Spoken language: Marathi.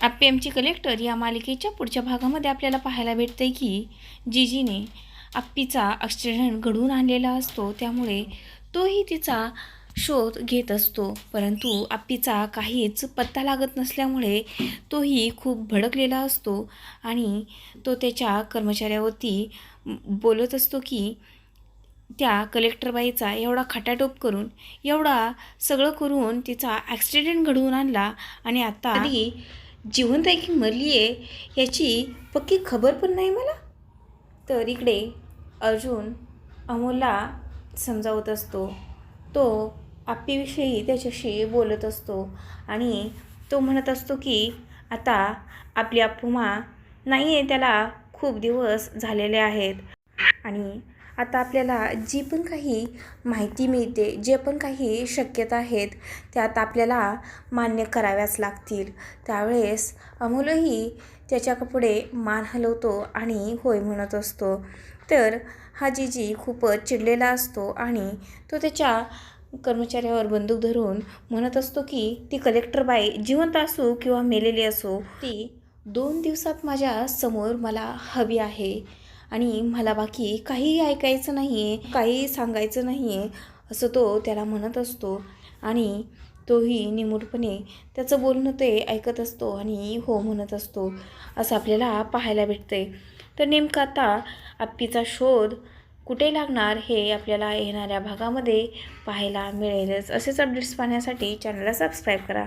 आप्पी आमची कलेक्टर या मालिकेच्या पुढच्या भागामध्ये आपल्याला पाहायला भेटते की जीजीने आप्पीचा ॲक्सिडेंट घडवून आणलेला असतो. त्यामुळे तोही तिचा शोध घेत असतो. परंतु आप्पीचा काहीच पत्ता लागत नसल्यामुळे तोही खूप भडकलेला असतो आणि तो त्याच्या कर्मचाऱ्यावरती बोलत असतो की त्या कलेक्टरबाईचा एवढा खटाटोप करून एवढा सगळं करून तिचा ॲक्सिडेंट घडवून आणला आणि आता आधी जिवंत आहे की मरली आहे याची पक्की खबर पण नाही मला? तर इकडे अर्जुन अमोलला समजावत असतो. तो आप्पीविषयी त्याच्याशी बोलत असतो आणि तो म्हणत असतो की आता आपली आपुमा नाही आहे त्याला खूप दिवस झालेले आहेत. आणि आता आपल्याला जी पण काही माहिती मिळते जे पण काही शक्यता आहेत त्यात आपल्याला मान्य कराव्याच लागतील. त्यावेळेस अमोलही त्याच्याकपुढे मान हलवतो आणि होय म्हणत असतो. तर हा जीजी खूपच चिडलेला असतो आणि तो त्याच्या कर्मचाऱ्यावर बंदूक धरून म्हणत असतो की ती कलेक्टर बाई जिवंत असो किंवा मेलेली असो ती दोन दिवसात माझ्यासमोर मला हवी आहे. आणि मला बाकी काहीही ऐकायचं नाही आहे काही सांगायचं नाही आहे असं तो त्याला म्हणत असतो. आणि तोही निमूटपणे त्याचं बोलणं ते ऐकत असतो आणि हो म्हणत असतो. असं आपल्याला पाहायला भेटते तर नेमकं आता आप्पीचा शोध कुठे लागणार हे आपल्याला येणाऱ्या भागामध्ये पाहायला मिळेलच. असेच अपडेट्स पाहण्यासाठी चॅनलला सबस्क्राईब करा.